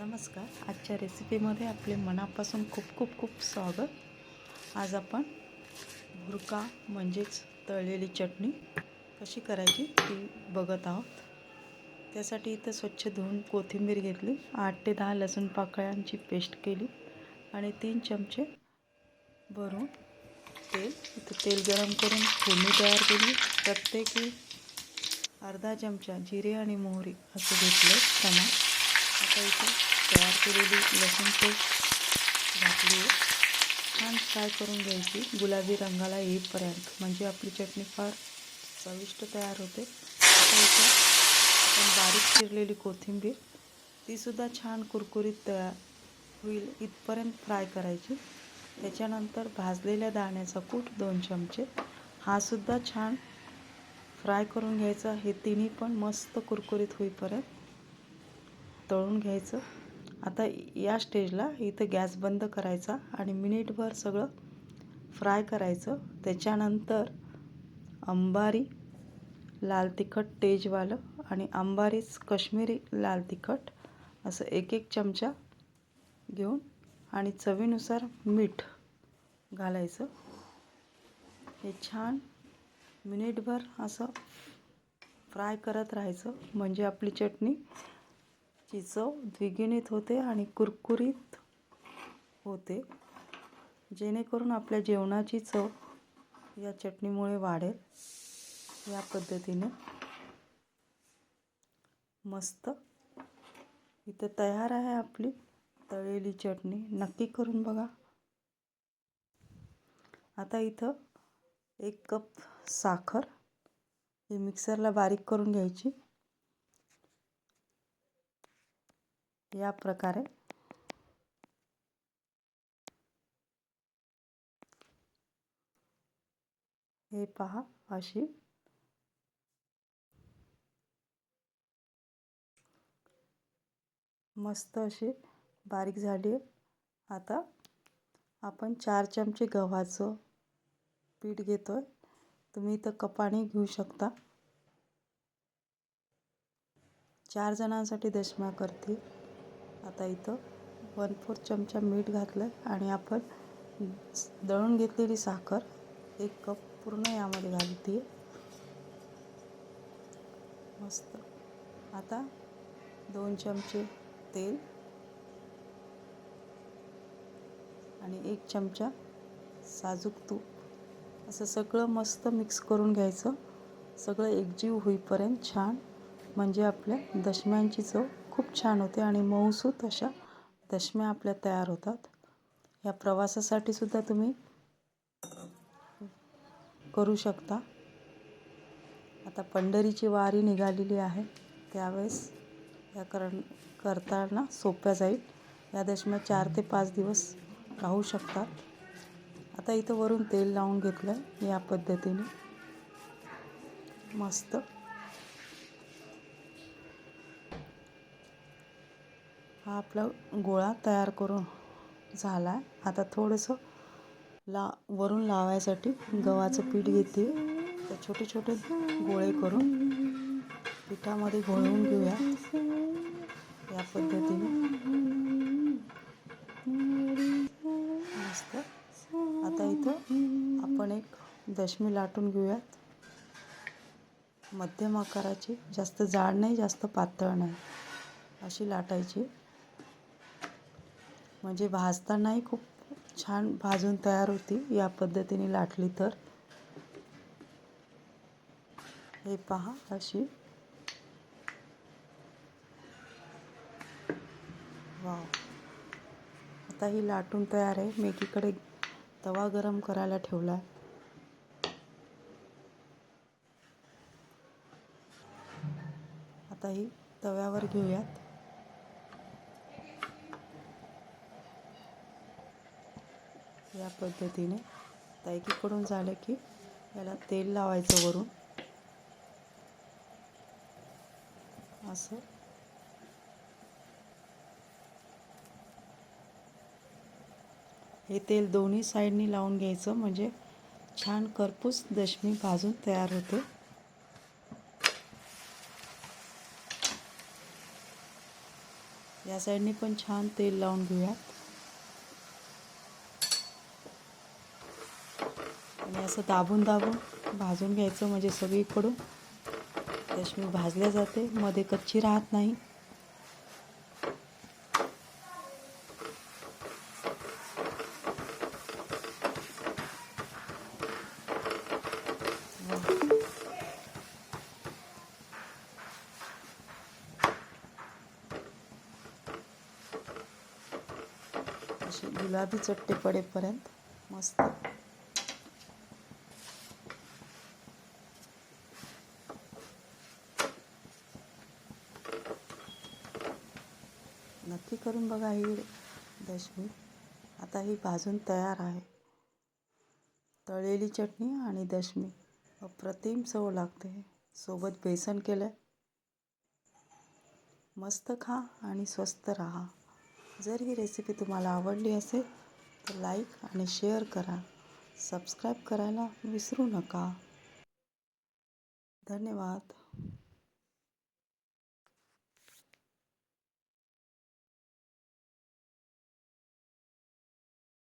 नमस्कार. आजच्या रेसिपीमध्ये आपले मनापासून खूप खूप खूप स्वागत. आज आपण भुरका म्हणजेच तळलेली चटणी कशी करायची ती बघत आहोत. त्यासाठी इथं स्वच्छ धुवून कोथिंबीर घेतली आठ ते दहा लसूण पाकळ्यांची पेस्ट केली आणि तीन चमचे भरून तेल इथं तेल गरम करून फोडणी तयार केली. प्रत्येकी अर्धा चमचा जिरे आणि मोहरी असं घेतलं प्रमाण. आता इथे तयार केलेली लसूण पेस्ट घातली आहे. छान फ्राय करून घ्यायची. गुलाबी रंगाला येईपर्यंत. म्हणजे आपली चटणी फार चविष्ट तयार होते. आता इथे आपण बारीक चिरलेली कोथिंबीर तीसुद्धा छान कुरकुरीत तयार होईल इथपर्यंत फ्राय करायची. त्याच्यानंतर भाजलेल्या दाण्याचा कूट दोन चमचे. हा सुद्धा छान फ्राय करून घ्यायचा. हे तिन्ही पण मस्त कुरकुरीत होईपर्यंत. तळून घ्यायचं. आता या स्टेजला इथं गॅस बंद करायचा आणि मिनिटभर सगळं फ्राय करायचं. त्याच्यानंतर अंबारी लाल तिखट तेजवालं आणि अंबारीच काश्मीरी लाल तिखट असं एक एक चमचा घेऊन आणि चवीनुसार मीठ घालायचं. हे छान मिनिटभर असं फ्राय करत राहायचं. म्हणजे आपली चटणी ची चव द्विगुणित होते आणि कुरकुरीत होते. जेणेकरून आपल्या जेवणाची चव या चटणीमुळे वाढेल. या पद्धतीने मस्त इथं तयार आहे आपली तळलेली चटणी. नक्की करून बघा. आता इथं एक कप साखर. ही मिक्सरला बारीक करून घ्यायची. या प्रकारे. हे पहा अशी. मस्त अशी बारीक झाली. आता आपण चार चमचे गव्हाचं पीठ घेतो आहे तुम्ही इथं कपाने घेऊ शकता. चार जणांसाठी दशमा करते. आता इथं वन फोर्थ चमचा मीठ घातलं आहे आणि आपण दळून घेतलेली साखर एक कप पूर्ण यामध्ये घालते. मस्त. आता दोन चमचे तेल आणि एक चमचा साजूक तूप. असं सगळं मस्त मिक्स करून घ्यायचं. सगळं एकजीव होईपर्यंत छान म्हणजे आपल्या दशम्यांची चव खूप छान होते आणि मऊसूत अशा दशम्या आपल्या तयार होतात. या प्रवासासाठी सुद्धा तुम्ही करू शकता. आता पंढरीची वारी निघालेली आहे. त्यावेळेस या कर करताना सोप्या जाईल. या दशम्या चार ते पाच दिवस राहू शकतात. आता इथं वरून तेल लावून घेतलं आहे या पद्धतीने. मस्त. हा आपला गोळा तयार करून झाला. आहे आता थोडंसं ला वरून लावायसाठी गव्हाचं पीठ घेते. तर छोटे छोटे गोळे करून पिठामध्ये घोळवून घेऊया. या पद्धतीने. मस्त. आता इथं आपण एक दशमी लाटून घेऊयात. मध्यम आकाराची. जास्त जाड नाही जास्त पातळ नाही. अशी लाटायची. म्हणजे भाजतानाही खूप छान भाजून तयार होती. या पद्धतीने लाटली तर. हे पहा अशी. वाव. आता ही लाटून तयार आहे. मी एकीकडे तवा गरम करायला ठेवला आहे. आता ही तव्यावर घेऊयात. या पद्धतीने आता एकीकडून झालं की याला तेल लावायचं वरून. असं. हे तेल दोन्ही साईडनी लावून घ्यायचं म्हणजे छान करपूस दशमी भाजून तयार होते. या साईडनी पण छान तेल लावून घेऊयात आणि असं दाबून दाबून भाजून घ्यायचं म्हणजे सगळीकडून. दशमी भाजल्या जाते. मध्ये कच्ची राहत नाही. असे गुलाबी चट्टे पडेपर्यंत मस्त. नक्की करून बघा ही दशमी. आता ही भाजून तयार आहे. तळलेली चटणी आणि दशमी. अप्रतिम चव लागते. सोबत बेसन केलं मस्त खा आणि स्वस्त राहा. जर ही रेसिपी तुम्हाला आवडली असेल तर लाईक आणि शेअर करा. सबस्क्राईब करायला विसरू नका. धन्यवाद.